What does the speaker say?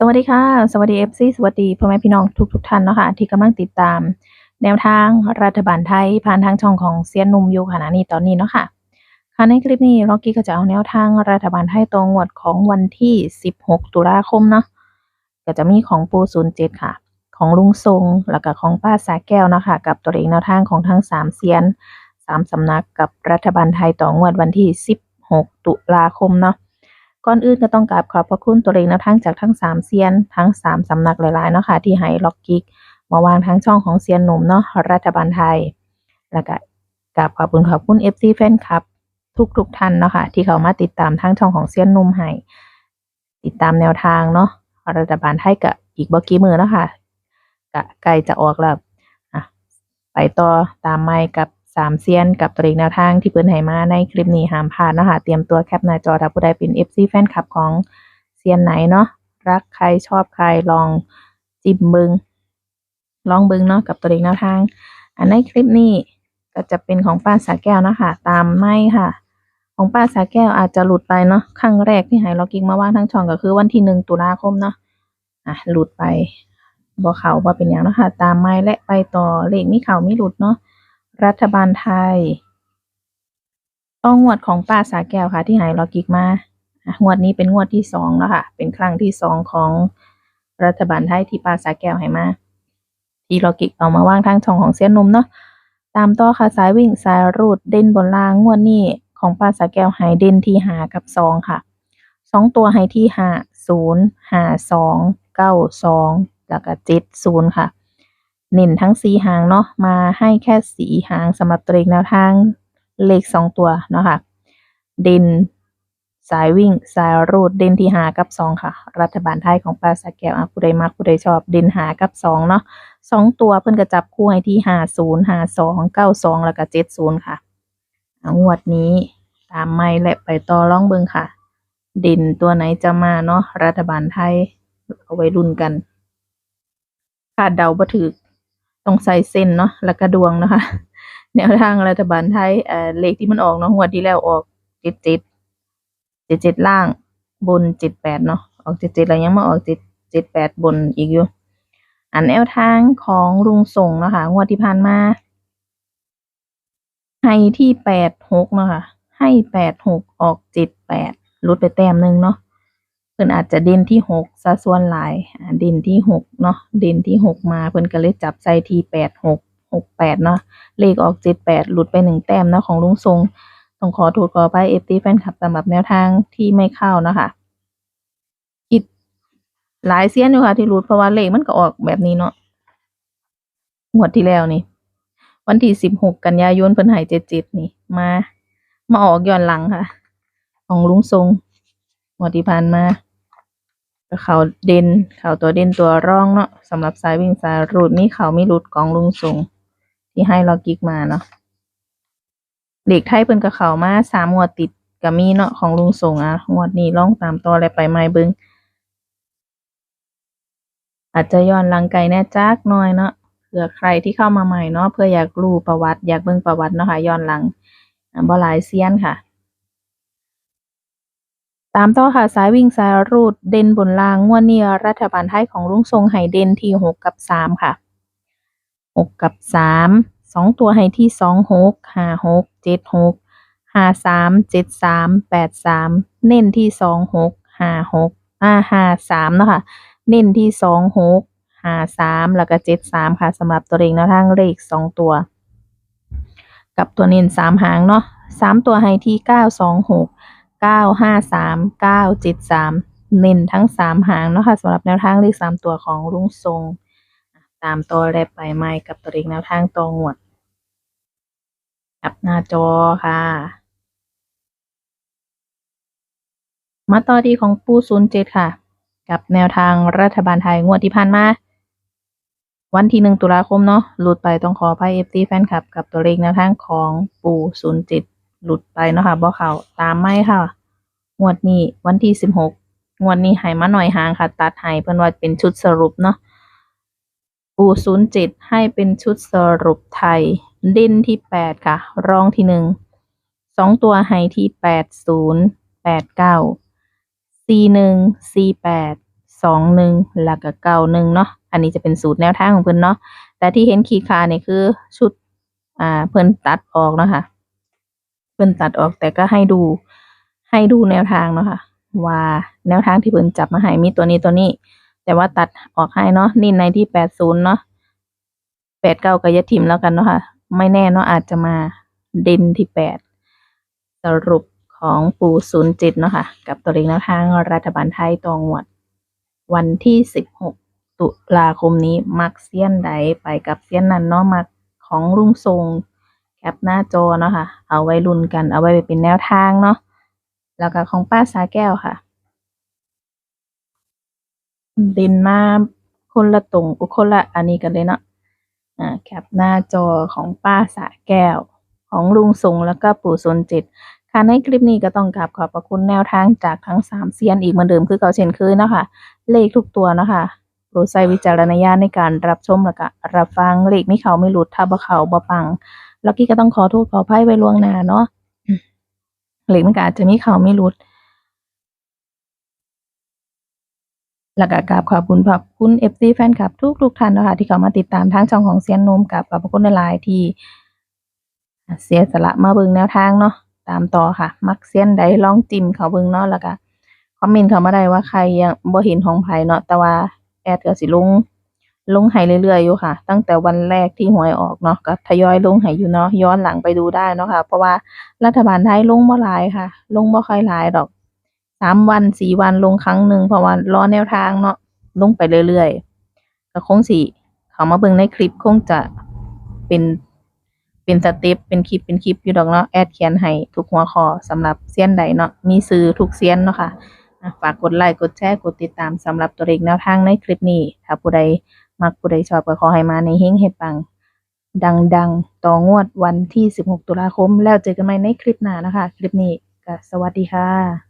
สวัสดีค่ะ สวัสดี FC สวัสดีพ่อแม่พี่น้องทุกทุกท่านเนาะค่ะที่กำลังติดตาม แนวทางรัฐบาลไทยผ่านทางช่องของเซียนนุ่มอยู่ขณะนี้ตอนนี้เนาะค่ะค่ะในคลิปนี้ล็อกกี้ก็จะเอาแนวทางรัฐบาลไทยตรงวดของวันที่ 16 ตุลาคมเนาะก็จะมีของปู07ค่ะ ของลุงทรงแล้วก็ของป้าสาแก้วเนาะค่ะกับตัวเลขแนวทางของทั้งสามเซียนสามสำนักกับรัฐบาลไทยต่องวดวันที่ 16 ตุลาคมเนาะ ก่อนอื่นก็ต้องกราบขอบพระคุณตัวเลขแนวทางจากทั้งสามเซียน ทั้งสามสำนักหลายๆเนาะค่ะที่ให้ล็อกกิกมาวางทั้งช่องของเซียนหนุ่มเนาะรัฐบาลไทย แล้วก็กราบขอบคุณขอบคุณ FC แฟนคลับทุกทุกๆท่านเนาะค่ะที่เขามาติดตามทั้งช่องของเซียนหนุ่มให้ติดตามแนวทางเนาะรัฐบาลไทยกับอีกบ่กี่มือเนาะค่ะก็ใกล้จะออกแล้วอะไปต่อตามไม้กับ สามเซียนกับตัวเลขแนวทางที่เพิ่นให้มาในคลิปนี้ห้ามพลาดนะคะเตรียมตัวแคปหน้าจอถ้าผู้ใดเป็น FC แฟนคลับของเซียนไหนเนาะรักใครชอบใครลองจิ้มเบิงลองบิงเนาะกับตัวเลขแนวทาง อันในคลิปนี้ก็จะเป็นของป้าสาแก้วนะคะตามไม่ค่ะ ของป้าสาแก้วอาจจะหลุดไปเนาะครั้งแรกที่หายล็อกกิ้งมาว่างทั้งช่องก็คือวันที่หนึ่งตุลาคมเนาะอะหลุดไปบ่เขาบ่เป็นอย่างเนาะค่ะตามไม่และไปต่อเลขมีเขามีหลุดเนาะ รัฐบาลไทย ต้องงวดของป้าสาแก้วค่ะ ที่หายลอกกิ้งมางวดนี้เป็นงวดที่สองแล้วค่ะ เป็นครั้งที่สองของรัฐบาลไทยที่ป้าสาแก้วให้มา ที่ลอกกิ้งเอามาว่างทางช่องของเสี้ยนนุ่มเนาะ ตามต่อค่ะสายวิ่งสายรูดเด่นบนล่างงวดนี้ของป้าสาแก้วไฮเด่นที่หากับสองค่ะ สองตัวไฮที่หาศูนย์หาสองเก้าสองแล้วก็เจ็ดศูนย์ค่ะ เน้นทั้งสีหางเนาะมาให้แค่สีหางสำหรับตัวเลขแนวทางเลขสองตัวเนาะค่ะ เด่นสายวิ่งสายรูดเด่นที่หากับสองค่ะ รัฐบาลไทยของป้าสาแก้วอะผู้ใดมักผู้ใดชอบเด่นหากับสองเนาะสองตัวเพิ่อนก็จับคู่ให้ที่ห้าศูนย์ห้าสองเก้าสองแล้วก็เจ็ดศูนย์ค่ะอางวดนี้ตามไม่และไปต่อล่องเบิงค่ะ เด่นตัวไหนจะมาเนาะรัฐบาลไทยเอาไว้รุ่นกันคาดเดาบ่ถือ ต้องใส่เส้นเนาะแล้วก็ดวงนะคะ แนวทางรัฐบาลไทยเอ่อเลขที่มันออกเนาะงวดที่แล้วออกเจ็ดเจ็ดเจ็ดเจ็ดล่างบนเจ็ดแปดเนาะออกเจ็ดเจ็ดแล้วยังมาออกเจ็ดเจ็ดแปดบนอีกอยู่ อันแนวทางของลุงส่งเนาะคะงวดที่ผ่านมาให้ที่แปดหกเนาะค่ะให้แปดหกออกเจ็ดแปดลดไปแต้มหนึ่งเนาะ เพิ่นอาจจะเด่นที่หกซะส่วนหลายเด่นที่หกเนาะเด่นที่หกมาเพิ่นก็เลยจับใส่ที่แปดหกหกแปดเนาะเลขออกเจ็ดแปดหลุดไปหนึ่งแต้มเนาะของลุงทรงต้องขอโทษขอไปเอฟตีแฟนคลับสำหรับแนวทางที่ไม่เข้านะคะคิดหลายเสี้ยนอยู่ค่ะที่หลุดเพราะว่าเลขมันก็ออกแบบนี้เนาะงวดที่แล้วนี่ วันที่สิบหกกันยายนเพิ่นหายเจ็ดเจ็ดนี่ มา มาออกย้อนหลังค่ะ ของลุงทรงงวดที่ผ่านมา เขาเด่นเขาตัวเด่นตัวร่องเนาะสำหรับสายวิ่งสายรูดมีเขามีรุดของลุงทรงที่ให้เรากิกมาเนาะเหล็กไทยเพิ่นก็เขามาสามงวดติดก็มีเนาะของลุงทรงอะงวดนี้ลองตามต่อและไปไม้เบิงอาจจะย้อนหลังไกลแน่จักหน่อยเนาะเผื่อใครที่เข้ามาใหม่เนาะเพื่ออยากรู้ประวัติอยากเบิ่งประวัติเนาะค่ะย้อนหลังบ่หลายเซียนค่ะ ตามต่อค่ะสายวิ่งสายรูดเด่นบนล่างงวดนี้รัฐบาลไทยของลุงทรงให้เด่นที่หกกับสามค่ะหกกับสามสองตัวให้ที่สองหกห้าหกเจ็ดหกห้าสามเจ็ดสามแปดสามเน้นที่สองหกห้าหกอ่าห้าสามเนาะค่ะเน้นที่สองหกห้าสามแล้วก็เจ็ดสามค่ะสำหรับตัวเลขแนวทางเลขสองตัว กับตัวเน้นสามหางเนาะสามตัวให้ที่เก้าสองหก ก้าห้าสามเก้าเจ็ดสามเน้นทั้งสามหางเนาะค่ะสำหรับแนวทางเลขสามตัวของลุงทรง ตามตัวแรกไปไม้กับตัวเลขแนวทางตัวงวดกับหน้าจอค่ะ มาต่อที่ของปูศูนย์เจ็ดค่ะ กับแนวทางรัฐบาลไทยงวดที่ผ่านมา วันที่หนึ่งตุลาคมเนาะหลุดไปต้องขออภัยเอฟซีแฟนคลับ กับตัวเลขแนวทางของปูศูนย์เจ็ด หลุดไปเนาะค่ะบ่เขาตามไม่ค่ะ งวดนี้วันที่สิบหกงวดนี้หายมาหน่อยหางค่ะ ตัดหายเพิ่อนว่าเป็นชุดสรุปเนาะปูศูนย์เจ็ดให้เป็นชุดสรุปไทย เด่นที่แปดค่ะ รองที่หนึ่งสองตัวให้ที่แปดศูนย์แปดเก้าสี่หนึ่งสี่แปดสองหนึ่งแล้วก็เก้าหนึ่งเนาะอันนี้จะเป็นสูตรแนวทางของเพิ่อนเนาะแต่ที่เห็นขีดขาเนี่ยคือชุด อ่าเพิ่อนตัดออกเนาะค่ะ เพิ่นตัดออกแต่ก็ให้ดูให้ดูแนวทางเนาะค่ะว่าแนวทางที่เพิ่นจับมาให้มีตัวนี้ตัวนี้ แต่ว่าตัดออกให้เนาะนี่ในที่แปดศูนย์เนาะแปดเก้าก็ยาทิมแล้วกันเนาะค่ะ ไม่แน่เนาะอาจจะมาเด่นที่แปดสรุปของปูศูนย์จิตเนาะค่ะ กับตัวเลขแนวทางรัฐบาลไทยตองวด วันที่สิบหกตุลาคมนี้มักเซียนใดไปกับเซียนนันเนาะมักของลุงทรง ปหน้าจอเนาะค่ะ เอาไว้ลุ้นกัน เอาไว้เป็นแนวทางเนาะ แล้วก็ของป้าสาแก้วค่ะ เด่นมาคนละตรงอุคนละอันนี้กันเลยเนาะ อ่า แคปหน้าจอของป้าสาแก้ว ของลุงทรงแล้วก็ปู่สนจิตค่ะในคลิปนี้ก็ต้องกราบขอบพระคุณแนวทางจากทั้งสามเซียนอีกเหมือนเดิมคือเก่าเช่นเคยเนาะค่ะเลขทุกตัวเนาะค่ะ รดใช้วิจารณญาณในการรับชมแล้วก็รับฟังเลขไม่เขาไม่หลุดถ้าบ่เขาบ่ปังแล้วกี้ก็ต้องขอโทษขออภัยไว้ล่วงหน้าเนาะอืมเลขมันก็อาจจะมีเขาไม่หลุดแล้วก็กราบขอบคุณขอบคุณ FC แฟนคลับทุกทุกท่านนะคะที่เข้ามาติดตามทางช่องของเซียนนมกับขอบพระคุณหลายๆที่เสียสละมาเบิ่งแนวทางเนาะตามต่อค่ะ มักเซียนใดลองจิ้มเขาเบิ่งเนาะแล้วก็คอมเมนต์เขามาได้ว่าใครยังบ่เห็นของไผ่เนาะแต่ว่า แอดก็สิลงลงให้เรื่อยๆอยู่ค่ะ ตั้งแต่วันแรกที่หวยออกเนาะก็ทยอยลงให้อยู่เนาะย้อนหลังไปดูได้เนาะค่ะ เพราะว่ารัฐบาลไทยลงบ่หลายค่ะ ลงบ่ค่อยหลายดอกสามวันสี่วันลงครั้งหนึ่งเพราะว่ารอแนวทางเนาะลงไปเรื่อยๆก็คงสิเขามาเบิ่งในคลิปคงจะเป็นเป็นสเต็ปเป็นคลิปเป็นคลิปอยู่ดอกเนาะแอดเขียนให้ทุกหัวข้อสำหรับเซียนใดเนาะมีซื้อทุกเซียนเนาะคะ่ะ ฝากกดไลค์กดแชร์กดติดตามสำหรับตัวเลขแนวทางในคลิปนี้ ถ้าผู้ใดมักผู้ใดชอบก็ขอให้มาในเฮงเฮปัง ดังๆ ต่องวดวันที่ 16 ตุลาคม แล้วเจอกันใหม่ในคลิปหน้านะคะ คลิปนี้ก็สวัสดีค่ะ